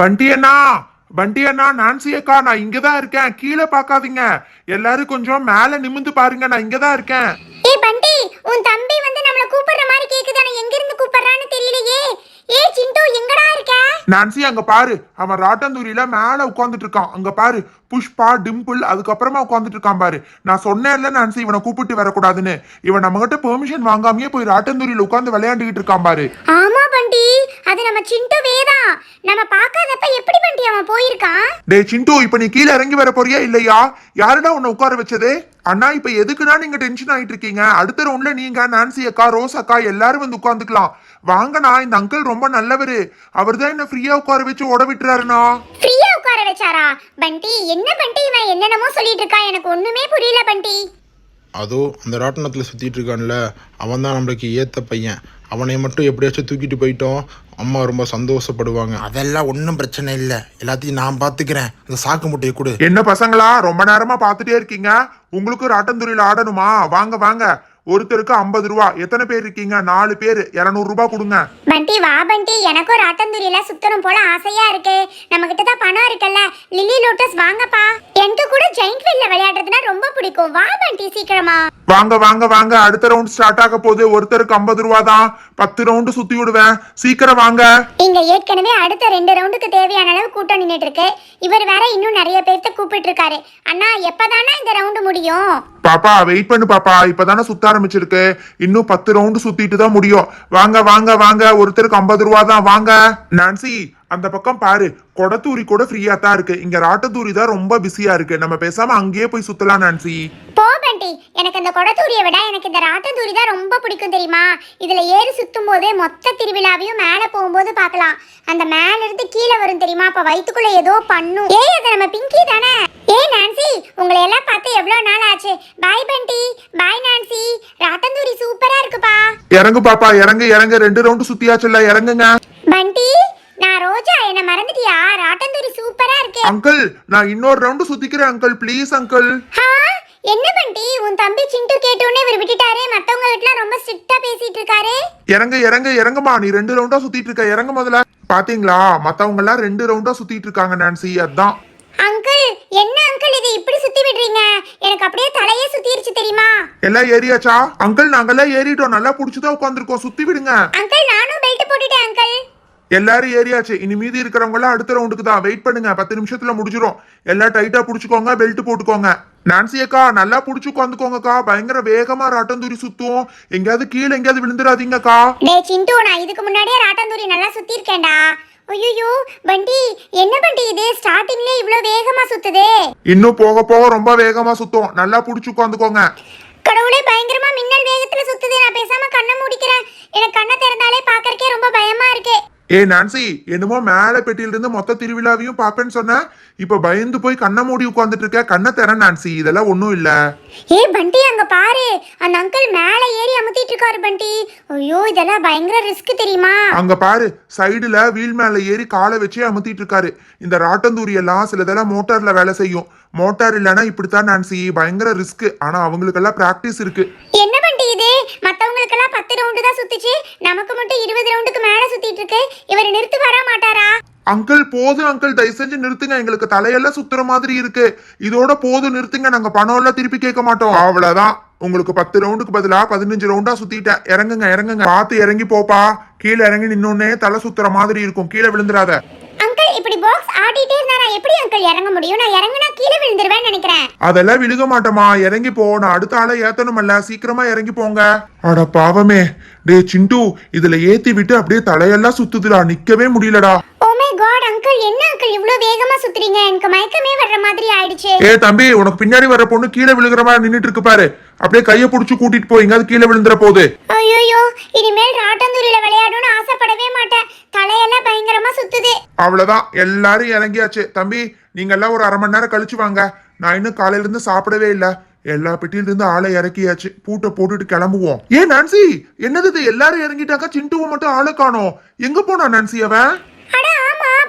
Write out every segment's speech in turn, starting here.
பண்டி அண்ணா பண்டி அண்ணா நான்சி அக்கா நான் இங்கதான் இருக்கேன். கீழே பார்க்காதீங்க. எல்லாரும் கொஞ்சம் மேல நிமிந்து பாருங்க நான் இங்கதான் இருக்கேன். ஏய் பண்டி உன் தம்பி வந்து நம்மள கூப்பிடுற மாதிரி கேக்குது. ஆனா எங்க இருந்து கூப்பிடுறான்னு தெரியலையே. ஏய் சிண்டு எங்கடா இருக்க? நான்சி அங்க பாரு. அவன் ராட்டந்தூரியில மேல உட்கார்ந்துட்டு இருக்கான். அங்க பாரு. புஷ்பா டிம்பிள் அதுக்கப்புறமா உட்கார்ந்துட்டு இருக்கான் பாரு. நான் சொன்னேன்ல நான்சி இவனை கூப்பிட்டு வரக்கூடாதுன்னு. இவன் நம்ம கிட்ட பெர்மிஷன் வாங்காமயே போய் ராட்டந்தூரியில உட்கார்ந்து விளையாண்டுகிட்டு இருக்கான் பாரு. ஆமா அது நம்ம சிண்டு வேதா நம்ம பார்க்காதப்ப எப்படி பண்டி அவன் போயிருக்கான்? டேய் சிண்டு இப்ப நீ கீழே இறங்கி வர போறியா இல்லையா? யாருடா உன்னை உட்கார வச்சது? அண்ணா இப்ப எதுக்குடா நீங்க டென்ஷன் ஆயிட்டு இருக்கீங்க அடுத்த ரவுண்ட்ல நீங்க நான்சி அக்கா ரோஸ் அக்கா எல்லாரும் வந்து உட்காந்துக்கலாம் வாங்கண்ணா இந்த அங்கிள் ரொம்ப நல்லவரு. அவர் தான் என்ன ஃப்ரீயா உட்கார வச்சு ஓட விட்டுறாருண்ணா. ஃப்ரீயா உட்கார வச்சாரா? பண்டி என்ன பண்டி இவன்? என்னென்னமோ சொல்லிட்டு இருக்கான் எனக்கு ஒண்ணுமே புரியல பண்டி. அதோ அந்த ராட்டினத்தில் சுற்றிட்டு இருக்கான்ல அவன் தான் நம்மளுக்கு ஏத்த பையன். அவனை மட்டும் எப்படியாச்சும் தூக்கிட்டு போயிட்டோம். அம்மா ரொம்ப சந்தோஷப்படுவாங்க. அதெல்லாம் ஒன்றும் பிரச்சனை இல்லை. எல்லாத்தையும் நான் பார்த்துக்கிறேன் அந்த சாக்கு முட்டையை கொடு. என்ன பசங்களா ரொம்ப நேரமா பார்த்துட்டே இருக்கீங்க? உங்களுக்கு ராட்டந்துறையில ஆடணுமா? வாங்க வாங்க. ஒருத்தருக்கு ஐம்பது ரூபா. எத்தனை பேர் இருக்கீங்க? நாலு பேர். இருநூறு ரூபாய் கொடுங்க. பண்டி வா பண்டி. எனக்கும் ராட்டந்தூரியில சுத்தணும் போல ஆசையா இருக்கு. நம்ம கிட்ட தான் பணம் இருக்குல்ல. லில்லி லோட்டஸ் வாங்கப்பா. எனக்கு பிடிக்கும் வா பண்டி சீக்கிரமா. வாங்க வாங்க வாங்க. அடுத்த ரவுண்ட் ஸ்டார்ட் ஆக போகுது. ஒருத்தருக்கு ஐம்பது ரூபா தான். பத்து ரவுண்டு சுத்தி விடுவேன். சீக்கிரம் வாங்க. இங்க ஏற்கனவே அடுத்த ரெண்டு ரவுண்டுக்கு தேவையான அளவு கூட்டம் நின்னுட்டு இருக்கு. இவர் வேற இன்னும் நிறைய பேர்த்த கூப்பிட்டு இருக்காரு அண்ணா எப்பதானா இந்த ரவுண்டு முடியும்? பாப்பா வெயிட் பண்ணு பாப்பா. இப்பதானே சுத்த ஆரம்பிச்சிருக்கு. இன்னும் பத்து ரவுண்டு சுத்திட்டு தான் முடியும். வாங்க வாங்க வாங்க. ஒருத்தருக்கு ஐம்பது ரூபா தான். வாங்க. நான்சி அந்த பக்கம் பாரு கொடத்தூரி கூட ஃப்ரீயா தான் இருக்கு. இங்க ராட்டத்தூரி தான் ரொம்ப பிஸியா இருக்கு. நம்ம பேசாம அங்கேயே போய் சுத்தலாம் நான்சி போ பண்டி எனக்கு இந்த கொடத்தூரியை விட எனக்கு இந்த ராட்டந்தூரி தான் ரொம்ப பிடிக்கும் தெரியுமா? இதுல ஏறி சுத்தும் போதே மொத்த திருவிழாவையும் மேல போகும்போது பார்க்கலாம். அந்த மேல இருந்து கீழே வரும் தெரியுமா? அப்ப வயித்துக்குள்ள ஏதோ பண்ணும். ஏய் அது நம்ம பிங்கி தானே? ஏய் நான்சி உங்களை எல்லாம் பார்த்து எவ்வளவு நாள் ஆச்சு? பாய் பண்டி பாய் நான்சி ராட்டந்தூரி சூப்பரா இருக்குப்பா. இறங்கு பாப்பா. இறங்கு இறங்கு. ரெண்டு ரவுண்டு சுத்தியாச்சுல்ல. இறங்குங்க. பண்டி நான் ரோஜா என்ன மறந்துட்டியா? ராட்டந்தூரி சூப்பரா இருக்கு. அங்கிள் நான் இன்னொரு ரவுண்டு சுத்திக்கிறேன் அங்கிள். Please uncle. என்ன பண்டி? உன் தம்பி சிண்டு கேட்டோன்னே இவர் விட்டுட்டாரு. மத்தவங்க வீட்டுல ரொம்ப ஸ்ட்ரிக்டா பேசிட்டு இருக்காரு. இறங்க இறங்க இறங்குமா? நீ ரெண்டு ரவுண்டா சுத்திட்டு இருக்க. இறங்க முதல்ல பாத்தீங்களா? மத்தவங்க எல்லாம் ரெண்டு ரவுண்டா சுத்திட்டு இருக்காங்க நான்சி அதான். அங்கிள் என்ன அங்கிள் இது? இப்படி சுத்தி விடுறீங்க? எனக்கு அப்படியே தலையே சுத்திருச்சு தெரியுமா? எல்லாம் ஏறியாச்சா? அங்கிள் நாங்கெல்லாம் ஏறிட்டோம். நல்லா புடிச்சுதான் உட்காந்துருக்கோம் சுத்தி விடுங்க. அங்கிள் நானும் பெல்ட் போட்டுட்டேன் அங்கிள். எல்லாரும் ஏறியாச்சு. இனி மீதி இருக்கிறவங்க எல்லாம் அடுத்த ரவுண்டுக்கு தான். வெயிட் பண்ணுங்க. பத்து நிமிஷத்துல முடிஞ்சிரும். எல்லாம் டைட்டா புடிச்சுக்கோங்க. பெல்ட் போட்டுக்கோங்க. நான்சி அக்கா நல்லா புடிச்சு உட்காந்துக்கோங்கக்கா பயங்கர வேகமா ராட்டந்தூரி சுத்தும் எங்கேயாவது கீழே எங்கேயாவது விழுந்துடாதீங்கக்கா. டேய் சிண்டு நான் இதுக்கு முன்னாடியே ராட்டாந்தூரி நல்லா சுத்தி இருக்கேன்டா ஐயோ பண்டி என்ன பண்டி இது? ஸ்டார்டிங்ல இவ்ளோ வேகமா சுத்துதே. இன்னும் போக போக ரொம்ப வேகமா சுத்தும் நல்லா புடிச்சு உட்காந்துக்கோங்க கடவுளே பயங்கரமா மின்னல் வேகத்துல சுத்துது. நான் பேசாம கண்ணை மூடிக்கிறேன். எனக்கு கண்ணை திறந்தாலே பாக்கறக்கே ரொம்ப பயமா இருக்கு. ஏ நான்சி என்னமோ மேல பெட்டியில இருந்து மொத்த திருவிழாவையும் பாப்பேன்னு சொன்ன. இப்ப பயந்து போய் கண்ணை மூடி உட்கார்ந்துட்டு இருக்க கண்ணை திற நான்சி. இதெல்லாம் ஒண்ணும் இல்ல. ஏய் பண்டி அங்க பாரு. அந்த அங்கிள் மேல ஏறி அமுத்திட்டு இருக்காரு பண்டி. ஐயோ இதெல்லாம் பயங்கர ரிஸ்க் தெரியுமா? அங்க பாரு சைடுல வீல் மேல ஏறி காலை வச்சே அமுத்திட்டு இருக்காரு இந்த ராட்டந்தூரி எல்லாம் சிலதெல்லாம் மோட்டார்ல வேலை செய்யும். மோட்டார் இல்லைன்னா இப்படித்தான் நான்சி. பயங்கர ரிஸ்க் ஆனா அவங்களுக்கெல்லாம் பிராக்டிஸ் இருக்கு. என்ன மத்தவங்களுக்கெல்லாம் பத்து ரவுண்டு தான் சுத்துச்சு. நமக்கு மட்டும் இருபது ரவுண்டுக்கு மேல சுத்திட்டு இருக்கு. இவர் நிறுத்து வர மாட்டாரா? அங்கிள் போதும் அங்கிள். தயவு செஞ்சு நிறுத்துங்க. எங்களுக்கு தலையெல்லாம் சுத்துற மாதிரி இருக்கு. இதோட போதும் நிறுத்துங்க. நாங்க பணம் எல்லாம் திருப்பி கேட்க மாட்டோம். அவ்வளவுதான். உங்களுக்கு பத்து ரவுண்டுக்கு பதிலா பதினஞ்சு ரவுண்டா சுத்திட்டேன். இறங்குங்க இறங்குங்க. பார்த்து இறங்கி போப்பா. கீழே இறங்கி நின்னோடனே தலை சுத்துற மாதிரி இருக்கும். கீழே விழுந்துடாத. பாக்ஸ் ஆடிட்டே இருந்தா நான் எப்படி அங்கிள் இறங்க முடியும்? நான் இறங்குனா கீழே விழுந்துருவேன்னு நினைக்கிறேன். அதெல்லாம் விழுக மாட்டோமா இறங்கி போ. நான் அடுத்த ஆளை ஏத்தணுமல்ல. சீக்கிரமா இறங்கி போங்க. அட பாவமே. டே சிண்டு இதுல ஏத்தி விட்டு அப்படியே தலையெல்லாம் சுத்துதுடா. நிக்கவே முடியலடா. ஓ மை காட் அங்கிள் என்ன அங்கிள் இவ்ளோ வேகமா சுத்துறீங்க? எனக்கு மயக்கமே வர்ற மாதிரி ஆயிடுச்சு. ஏ தம்பி உனக்கு பின்னாடி வர பொண்ணு கீழே விழுகிற மாதிரி நின்னுட்டு இருக்கு பாரு. அப்படியே கைய புடிச்சு கூட்டிட்டு போய் எங்கயாவது கீழே விழுந்துற போகுது ஐயோயோ இனிமேல் ராட்டந்தூரில விளையாடணும்னு ஆசைப்படவே மாட்டேன். தலையெல்லாம் பயங்கரமா சுத்துது. அவ்வளவுதான். எல்லாரும் இறங்கியாச்சு. தம்பி நீங்க எல்லாம் ஒரு அரை மணி நேரம் கழிச்சு வாங்க. நான் இன்னும் காலையில இருந்து சாப்பிடவே இல்ல. எல்லா பெட்டியில இருந்து ஆளை இறக்கியாச்சு. பூட்டை போட்டுட்டு கிளம்புவோம். ஏன் நான்சி என்னது இது? எல்லாரும் இறங்கிட்டாங்க சிண்டுவை மட்டும் ஆளை காணோம். எங்க போனா நான்சி அவன்?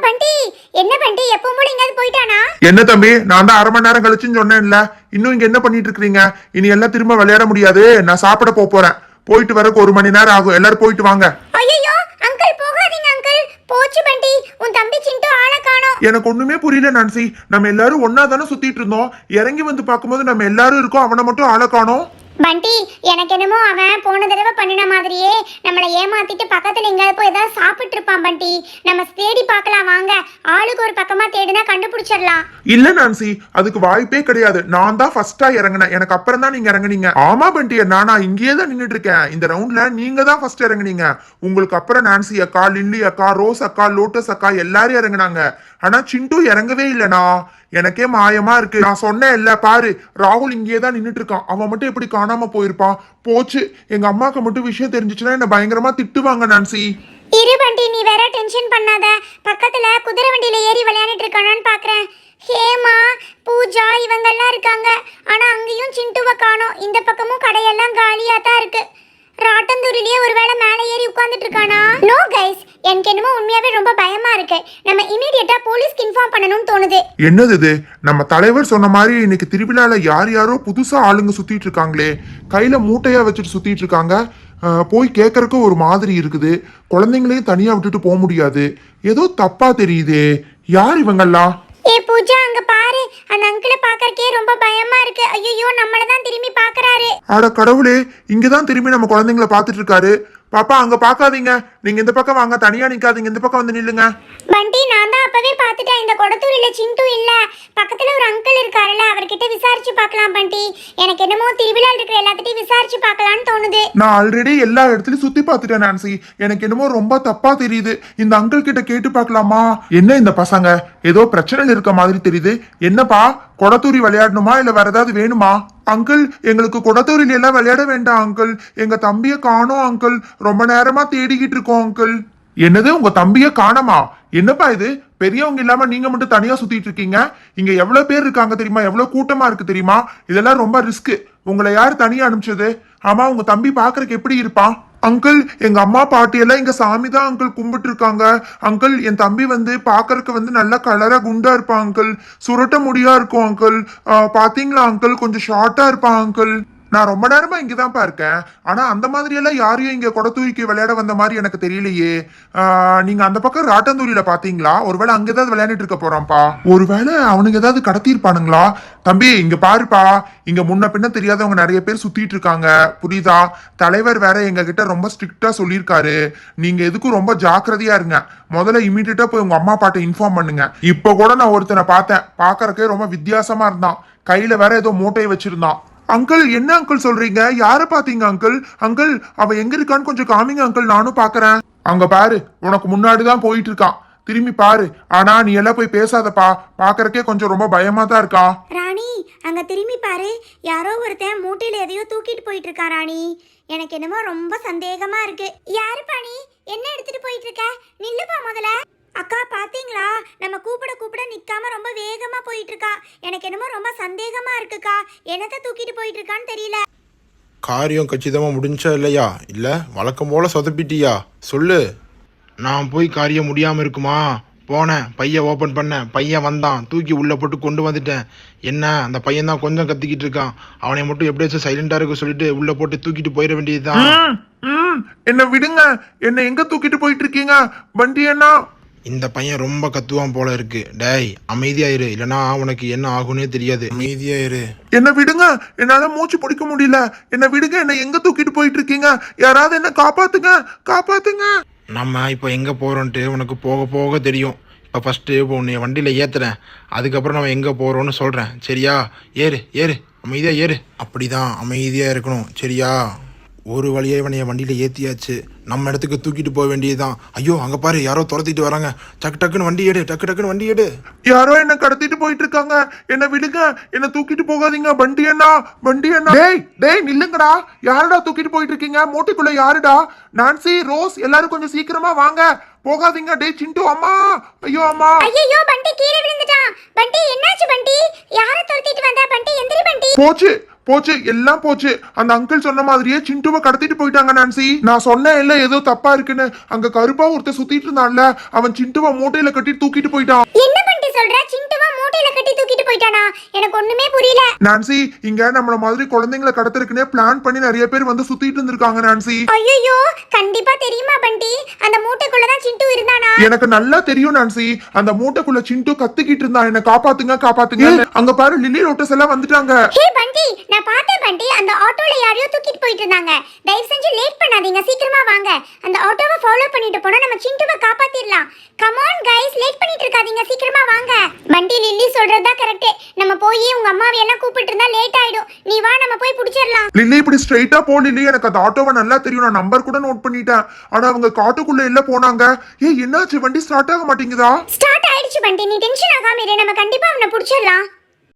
பண்டி? என்ன பண்டி? எப்பவும் போல எங்கயாவது போயிட்டானா? என்ன தம்பி? நான் தான் அரை மணி நேரம் கழிச்சுன்னு சொன்னேன்ல. இன்னும் இங்க என்ன பண்ணிட்டு இருக்கீங்க இனி எல்லாம் திரும்ப விளையாட முடியாது. நான் சாப்பிட போப் போறேன். போயிட்டு வரக்கு ஒரு மணி நேரம் ஆகும். எல்லாரும் போயிட்டு வாங்க. ஐயோ அங்கிள் போகாதீங்க அங்கிள். போச்சு பண்டி. உன் தம்பி சிண்டு ஆளை எனக்கு ஒண்ணுமே புரியல நான்சி. நம்ம எல்லாரும் ஒன்னா தானே சுத்திட்டு இருந்தோம். இறங்கி வந்து பார்க்கும்போது நம்ம எல்லாரும் இருக்கோம். அவனை மட்டும் ஆளை காணோம். பண்டி எனக்கு என்னமோ அவன் போன தடவை பண்ணின மாதிரியே நம்மளை ஏமாத்திட்டு பக்கத்துல எங்கேயாவது போய் ஏதாவது சாப்பிட்டு இருப்பான் பண்டி. நம்ம தேடி பார்க்கலாம் வாங்க. ஆளுக்கு ஒரு பக்கமா தேடினா கண்டுபிடிச்சிடலாம். இல்ல நான்சி. அதுக்கு வாய்ப்பே கிடையாது. நான் தான் ஃபர்ஸ்டா இறங்கினேன். எனக்கு அப்புறம் தான் நீங்க இறங்குனீங்க. ஆமா பண்டி. நானா இங்கேயே தான் நின்றுட்டு இருக்கேன். இந்த ரவுண்ட்ல நீங்க தான் ஃபர்ஸ்ட் இறங்குனீங்க. உங்களுக்கு அப்புறம் நான்சி அக்கா லில்லி அக்கா ரோஸ் அக்கா லோட்டஸ் அக்கா எல்லாரும் இறங்குனாங்க. ஆனா சிண்டு இறங்கவே இல்லைனா எனக்கே மாயமா இருக்கு. நான் சொன்னேன் இல்ல பாரு. ராகுல் இங்கேயே தான் நின்றுட்டு இருக்கான் அவன் மட்டும் எப்படி காணாம போயிருப்பான்? போச்சு. எங்க அம்மாக்கு மட்டும் விஷயம் தெரிஞ்சிச்சுன்னா என்ன பயங்கரமா திட்டுவாங்க நான்சி. இரு பண்டி நீ வேற டென்ஷன் பண்ணாத. பக்கத்துல குதிரை வண்டியில ஏறி விளையாண்டுட்டு இருக்கானான்னு பாக்குறேன். ஹேமா பூஜா இவங்கெல்லாம் இருக்காங்க. ஆனா அங்கேயும் சிண்டுவை காணோம். இந்த பக்கமும் கடையெல்லாம் காலியா தான் இருக்கு. ராட்டந்தூரிலேயே ஒருவேளை மேலே ஏறி உட்கார்ந்துட்டு இருக்கானா நோ கைஸ் எனக்கு என்னமோ உண்மையாவே ரொம்ப பயமா இருக்கு. நம்ம இமிடியட்டா போலீஸ்க்கு இன்ஃபார்ம் பண்ணணும்னு தோணுது. என்னது இது? நம்ம தலைவர் சொன்ன மாதிரி இன்னைக்கு திருவிழால யார் யாரோ புதுசா ஆளுங்க சுத்திட்டு இருக்காங்களே. கையில மூட்டையா வச்சுட்டு சுத்திட்டு இருக்காங்க. போய் கேட்கறக்கு ஒரு மாதிரி இருக்குது. குழந்தைங்களையும் தனியா விட்டுட்டு போக முடியாது. ஏதோ தப்பா தெரியுதே. யார் இவங்கெல்லாம்? ஏ பூஜா அங்க பாரு. அந்த அங்கிள பாக்கறக்கே ரொம்ப பயமா இருக்கு. ஐயோ நம்மள தான் திரும்பி பாக்குறாரு அட கடவுளே இங்கதான் திரும்பி நம்ம குழந்தைங்கள பாத்துட்டு இருக்காரு. பாப்பா அங்க பாக்காதீங்க நீங்க இந்த பக்கம் வாங்க தனியா நிக்காதீங்க. இந்த பக்கம் வந்து நில்லுங்க. பண்டி நான் தான் அப்பவே பார்த்துட்டேன். இந்த கொடத்தூரில சிண்டு இல்ல. பக்கத்துல ஒரு அங்கிள் இருக்காருல்ல அவர்கிட்ட விசாரிச்சு பார்க்கலாம் பண்டி எனக்கு என்னமோ திருவிழா இருக்கிற எல்லாத்திட்டையும் விசாரிச்சு பார்க்கலாம்னு தோணுது. நான் ஆல்ரெடி எல்லா இடத்துலயும் சுத்தி பார்த்துட்டேன் நான்சி எனக்கு என்னமோ ரொம்ப தப்பா தெரியுது. இந்த அங்கிள் கிட்ட கேட்டு பார்க்கலாமா? என்ன இந்த பசங்க? ஏதோ பிரச்சனையில் இருக்க மாதிரி தெரியுது. என்னப்பா? கொடத்தூரி விளையாடணுமா? இல்ல வேற ஏதாவது வேணுமா? அங்கிள் எங்களுக்கு கொடத்தூரில எல்லாம் விளையாட வேண்டாம் அங்கிள் எங்க தம்பிய காணோம் அங்கிள் ரொம்ப நேரமா தேடிக்கிட்டு இருக்கோம். அங்கிள் என்னது உங்க தம்பிய காணோமா? என்னப்பா இது? பெரியவங்க இல்லாம நீங்க மட்டும் தனியா சுத்திட்டு இருக்கீங்க? இங்க எவ்வளவு பேர் இருக்காங்க தெரியுமா? எவ்வளவு கூட்டமா இருக்கு தெரியுமா? இதெல்லாம் ரொம்ப ரிஸ்க் உங்களை யார் தனியா அனுப்பிச்சது? ஆமா உங்க தம்பி பாக்குறதுக்கு எப்படி இருப்பான்? அங்கிள் எங்க அம்மா பாட்டி எல்லாம் இங்க சாமி தான் அங்கிள் கும்பிட்டு இருக்காங்க. அங்கிள் என் தம்பி வந்து பாக்குறதுக்கு வந்து நல்ல கலரா குண்டா இருப்பான் அங்கிள் சுரட்ட முடியா இருக்கும் அங்கிள் பாத்தீங்களா அங்கிள் கொஞ்சம் ஷார்ட்டா இருப்பான் அங்கிள் நான் ரொம்ப நேரமா இங்கதான்ப்பா இருக்கேன். ஆனா அந்த மாதிரி எல்லாம் யாரையும் இங்க கொடத்தூரிக்கு விளையாட வந்த மாதிரி எனக்கு தெரியலையே. நீங்க அந்த பக்கம் ராட்டந்தூரியில பாத்தீங்களா? ஒருவேளை அங்க ஏதாவது விளையாண்டுட்டு இருக்க போறான்ப்பா. ஒருவேளை அவனுங்க ஏதாவது கடத்திருப்பானுங்களா தம்பி இங்க பாருப்பா. இங்க முன்ன பின்ன தெரியாதவங்க நிறைய பேர் சுத்திட்டு இருக்காங்க. புரியுதா? தலைவர் வேற எங்க கிட்ட ரொம்ப ஸ்ட்ரிக்டா சொல்லியிருக்காரு. நீங்க எதுக்கும் ரொம்ப ஜாக்கிரதையா இருங்க. முதல்ல இமீடியட்டா போய் உங்க அம்மா பாட்டை இன்ஃபார்ம் பண்ணுங்க. இப்ப கூட நான் ஒருத்தனை பார்த்தேன். பாக்குறக்கே ரொம்ப வித்தியாசமா இருந்தான். கையில வேற ஏதோ மூட்டையை வச்சிருந்தான். அங்கிள் என்ன அங்கிள் சொல்றீங்க? யார பாத்தீங்க அங்கிள்? அங்கிள் அவ எங்க இருக்கான்னு கொஞ்சம் காமிங்க அங்கிள். நானும் பாக்குறேன் அங்க பாரு உனக்கு முன்னாடி தான் போயிட்டு இருக்கான் திரும்பி பாரு. ஆனா நீ எல்லாம் போய் பேசாதப்பா. பாக்குறக்கே கொஞ்சம் ரொம்ப பயமா தான் இருக்கா. ராணி அங்க திரும்பி பாரு. யாரோ ஒருத்தன் மூட்டையில எதையோ தூக்கிட்டு போயிட்டு இருக்கா ராணி. எனக்கு என்னமோ ரொம்ப சந்தேகமா இருக்கு. யாரு பாணி? என்ன எடுத்துட்டு போயிட்டு இருக்க? நில்லுப்பா முதல்ல. அக்கா பாத்தீங்களா நம்ம கூப்பிட கூப்பிட நிக்காம ரொம்ப வேகமா போயிட்டு இருக்கா எனக்கு என்னமோ ரொம்ப சந்தேகமா இருக்குக்கா. என்னத்த தூக்கிட்டு போயிட்டு இருக்கான்னு தெரியல. காரியம் கச்சிதமாக முடிஞ்சா இல்லையா? இல்லை வழக்கம் போல் சொதப்பிட்டியா? சொல்லு. நான் போய் காரியம் முடியாமல் இருக்குமா? போனேன் பையன் ஓப்பன் பண்ணேன் பையன் வந்தான் தூக்கி உள்ளே போட்டு கொண்டு வந்துட்டேன். என்ன அந்த பையன் தான் கொஞ்சம் கத்திக்கிட்டு இருக்கான். அவனை மட்டும் எப்படியாச்சும் சைலண்டாக இருக்க சொல்லிட்டு உள்ளே போட்டு தூக்கிட்டு போயிட வேண்டியதுதான். என்ன விடுங்க. என்ன எங்க தூக்கிட்டு போயிட்டு இருக்கீங்க வண்டி அண்ணா இந்த பையன் ரொம்ப கத்துவான் போல இருக்கு. டேய் அமைதியா இரு. இல்லனா உனக்கு என்ன ஆகும்னே தெரியாது. அமைதியா இரு. என்ன விடுங்க. என்னால மூச்சு பிடிக்க முடியல. என்ன விடுங்க. என்ன எங்க தூக்கிட்டு போயிட்டு இருக்கீங்க யாராவது என்ன காப்பாத்துங்க. காப்பாத்துங்க. நம்ம இப்போ எங்கே போகிறோன்ட்டு உனக்கு போக போக தெரியும். இப்போ ஃபஸ்ட்டு இப்போ உன்னை வண்டியில் ஏற்றுறேன் அதுக்கப்புறம் நம்ம எங்கே போகிறோன்னு சொல்கிறேன் சரியா? ஏறு ஏறு. அமைதியாக ஏறு. அப்படி தான் அமைதியாக இருக்கணும். சரியா? ஒரு வழியாக இவனைய வண்டியில் ஏற்றியாச்சு நம்ம இடத்துக்கு தூக்கிட்டு போக வேண்டியதுதான். ஐயோ அங்கே பாரு யாரோ துரத்திட்டு வராங்க. டக்கு டக்குன்னு வண்டி எடு டக்கு டக்குன்னு வண்டி எடு. யாரோ என்ன கடத்திட்டு போயிட்டு இருக்காங்க. என்ன விடுங்க. என்ன தூக்கிட்டு போகாதீங்க. வண்டி அண்ணா வண்டி அண்ணா டேய் டேய் நில்லுங்கடா. யாருடா தூக்கிட்டு போயிட்டு இருக்கீங்க? மூட்டைக்குள்ள யாருடா? நான்சி ரோஸ் எல்லாரும் கொஞ்சம் சீக்கிரமா வாங்க. போகாதீங்க. டேய் சிண்டு அம்மா. ஐயோ அம்மா. ஐயோ பண்டி கீழே விழுந்துட்டான். பண்டி என்னாச்சு பண்டி யார துரத்திட்டு வந்தா? பண்டி எந்திரி பண்டி போச்சு. போச்சு எல்லாம் போச்சு. அந்த அங்கிள் சொன்ன மாதிரியே சிண்டுவை கடத்திட்டு போயிட்டாங்க நான்சி. நான் சொன்னேன் இல்ல ஏதோ தப்பா இருக்குன்னு. அங்க கருப்பா ஒருத்தர் சுத்திட்டு இருந்தான்ல அவன் சிண்டுவை மூட்டையில கட்டி தூக்கிட்டு போயிட்டான். என்ன பண்டி சொல்ற? சிண்டுவா மூட்டையில கட்டி தூக்கிட்டு போயிட்டானா? எனக்கு ஒண்ணுமே புரியல. நான்சி இங்க நம்மள மாதிரி குழந்தைங்களை கடத்துறதுக்குனே பிளான் பண்ணி நிறைய பேர் வந்து சுத்திட்டு இருந்திருக்காங்க நான்சி. ஐயோ கண்டிப்பா தெரியுமா பண்டி? அந்த மூட்டைக்குள்ளதான் சிண்டு இருந்தானா? எனக்கு நல்லா தெரியும் நான்சி. அந்த மூட்டைக்குள்ள சிண்டு கத்திக்கிட்டு இருந்தான். என்ன காப்பாத்துங்க காப்பாத்துங்க அங்க பாரு லில்லி லோட்டஸ் எல்லாம் வந்துட்டாங்க. ஹே பண்டி நான் பார்த்தேன் பண்டி அந்த ஆட்டோல யாரையோ தூக்கிட்டு போயிட்டு இருந்தாங்க. தயவு செஞ்சு லேட் பண்ணாதீங்க சீக்கிரமா வாங்க. அந்த ஆட்டோவை ஃபாலோ பண்ணிட்டு போனா நம்ம சிண்டுவை காப்பாத்திரலாம். கமான் கைஸ் லேட் பண்ணிட்டு இருக்காதீங்க சீக்கிரமா வாங்க. பண்டி லில்லி சொல்றதா கரெக்ட் நம்ம போய் உங்க அம்மாவை எல்லாம் கூப்பிட்டு இருந்தா லேட் ஆயிடும். நீ வா நம்ம போய் புடிச்சிடலாம் லில்லி இப்படி ஸ்ட்ரைட்டா போ லில்லி. எனக்கு அந்த ஆட்டோவை நல்லா தெரியும். நான் நம்பர் கூட நோட் பண்ணிட்டேன். ஆனா அவங்க காட்டுக்குள்ள இல்ல போனாங்க. ஏய் என்னாச்சு? வண்டி ஸ்டார்ட் ஆக மாட்டேங்குதா? ஸ்டார்ட் ஆயிடுச்சு பண்டி. நீ டென்ஷன் ஆகாம இரு. நம்ம கண்டிப்பா அவனை புடிச்சிடலாம்